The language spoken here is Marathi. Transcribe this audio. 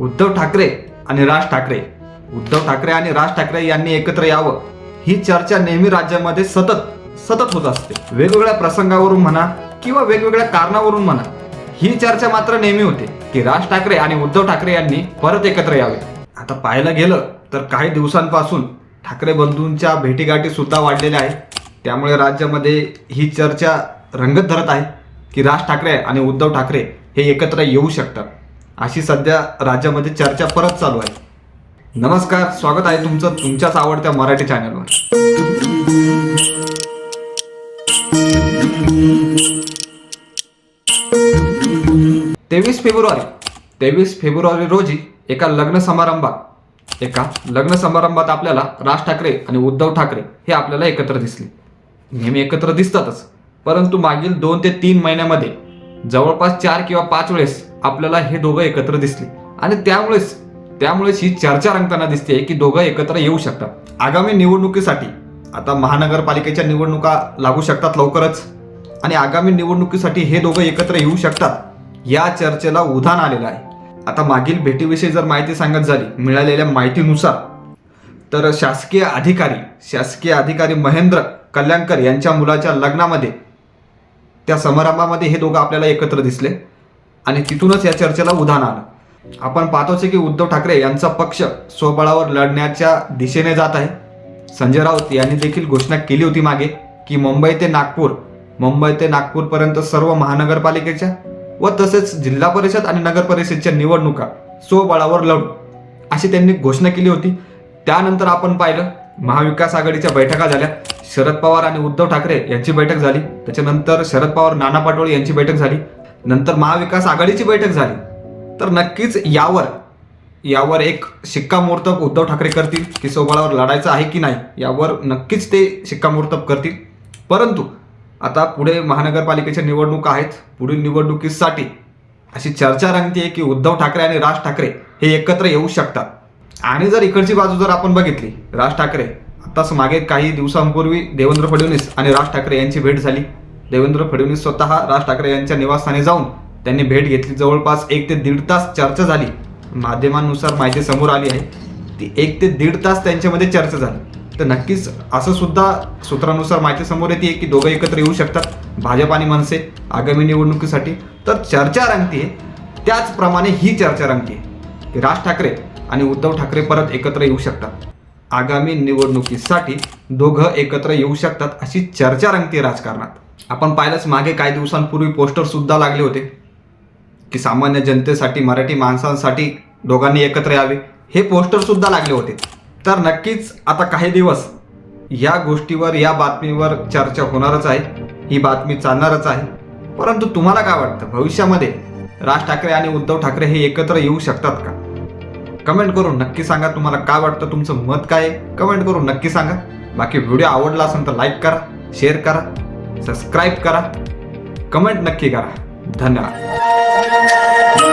उद्धव ठाकरे आणि राज ठाकरे. उद्धव ठाकरे आणि राज ठाकरे यांनी एकत्र यावं. ही चर्चा नेहमी राज्यामध्ये सतत सतत होत असते. वेगवेगळ्या प्रसंगावरून म्हणा किंवा वेगवेगळ्या कारणावरून म्हणा ही चर्चा मात्र नेहमी होते की राज ठाकरे आणि उद्धव ठाकरे यांनी परत एकत्र यावे. आता पाहायला गेलं तर काही दिवसांपासून ठाकरे बंधूंच्या भेटीगाठी सुद्धा वाढलेल्या आहेत. त्यामुळे राज्यामध्ये ही चर्चा रंगत धरत आहे की राज ठाकरे आणि उद्धव ठाकरे हे एकत्र येऊ शकतात. अशी सध्या राज्यामध्ये चर्चा परत चालू आहे. नमस्कार स्वागत आहे तुमचं तुमच्याच आवडत्या मराठी चॅनलवर तेवीस फेब्रुवारी तेवीस फेब्रुवारी रोजी एका लग्न समारंभात एका लग्न समारंभात आपल्याला राज ठाकरे आणि उद्धव ठाकरे हे आपल्याला एकत्र दिसले. नेहमी एकत्र दिसतातच परंतु मागील दोन ते तीन महिन्यामध्ये जवळपास चार किंवा पाच वेळेस आपल्याला हे दोघं एकत्र दिसले. आणि त्यामुळेच त्यामुळेच ही चर्चा रंगताना दिसते की दोघं एकत्र येऊ शकतात. आगामी निवडणुकीसाठी आता महानगरपालिकेच्या निवडणुका लागू शकतात लवकरच आणि आगामी निवडणुकीसाठी हे दोघं एकत्र येऊ शकतात या चर्चेला उधाण आलेलं आहे. आता मागील भेटीविषयी जर माहिती सांगत झाली मिळालेल्या माहितीनुसार तर शासकीय अधिकारी शासकीय अधिकारी महेंद्र कल्याणकर यांच्या मुलाच्या लग्नामध्ये त्या समारंभामध्ये हे दोघं आपल्याला एकत्र दिसले. आणि तिथूनच या चर्चेला उधाण आलं. आपण पाहतोच की उद्धव ठाकरे यांचा पक्ष स्वबळावर लढण्याच्या दिशेने जात आहे. संजय राऊत यांनी देखील घोषणा केली होती मागे की मुंबई ते नागपूर मुंबई ते नागपूरपर्यंत सर्व महानगरपालिकेच्या व तसेच जिल्हा परिषद आणि नगर परिषदच्या निवडणुका स्वबळावर लढू अशी त्यांनी घोषणा केली होती. त्यानंतर आपण पाहिलं महाविकास आघाडीच्या बैठका झाल्या. शरद पवार आणि उद्धव ठाकरे यांची बैठक झाली. त्याच्यानंतर शरद पवार नाना पाटोळे यांची बैठक झाली. नंतर महाविकास आघाडीची बैठक झाली. तर नक्कीच यावर यावर एक शिक्कामोर्तब उद्धव ठाकरे करतील. की सोबळावर लढायचं आहे की नाही यावर नक्कीच ते शिक्कामोर्तब करतील. परंतु आता पुढे महानगरपालिकेच्या निवडणुका आहेत. पुढील निवडणुकीसाठी अशी चर्चा रंगते की उद्धव ठाकरे आणि राज ठाकरे हे एकत्र येऊ शकतात. आणि जर इकडची बाजू जर आपण बघितली राज ठाकरे आताच मागे काही दिवसांपूर्वी देवेंद्र फडणवीस आणि राज ठाकरे यांची भेट झाली. देवेंद्र फडणवीस स्वतः राज ठाकरे यांच्या निवासस्थानी जाऊन त्यांनी भेट घेतली. जवळपास एक ते दीड तास चर्चा झाली. माध्यमांनुसार माहिती समोर आली आहे. ती एक ते दीड तास त्यांच्यामध्ये चर्चा झाली. तर नक्कीच असं सुद्धा सूत्रानुसार माहिती समोर येते की दोघं एकत्र येऊ शकतात. भाजप आणि मनसे आगामी निवडणुकीसाठी. तर चर्चा रंगते त्याचप्रमाणे ही चर्चा रंगते की राज ठाकरे आणि उद्धव ठाकरे परत एकत्र येऊ शकतात. आगामी निवडणुकीसाठी दोघं एकत्र येऊ शकतात अशी चर्चा रंगते राजकारणात. आपण पाहिलंच मागे काही दिवसांपूर्वी पोस्टर सुद्धा लागले होते की सामान्य जनतेसाठी मराठी माणसांसाठी दोघांनी एकत्र यावे. हे पोस्टर सुद्धा लागले होते. तर नक्कीच आता काही दिवस या गोष्टीवर या बातमीवर चर्चा होणारच आहे. ही बातमी चालणारच आहे. परंतु तुम्हाला काय वाटतं? भविष्यामध्ये राज ठाकरे आणि उद्धव ठाकरे हे एकत्र येऊ शकतात का? कमेंट करून नक्की सांगा. तुम्हाला काय वाटतं? तुमचं मत काय आहे? कमेंट करून नक्की सांगा. बाकी व्हिडिओ आवडला असेल तर लाईक करा शेअर करा. सबस्क्राईब करा. कमेंट नक्की करा. धन्यवाद.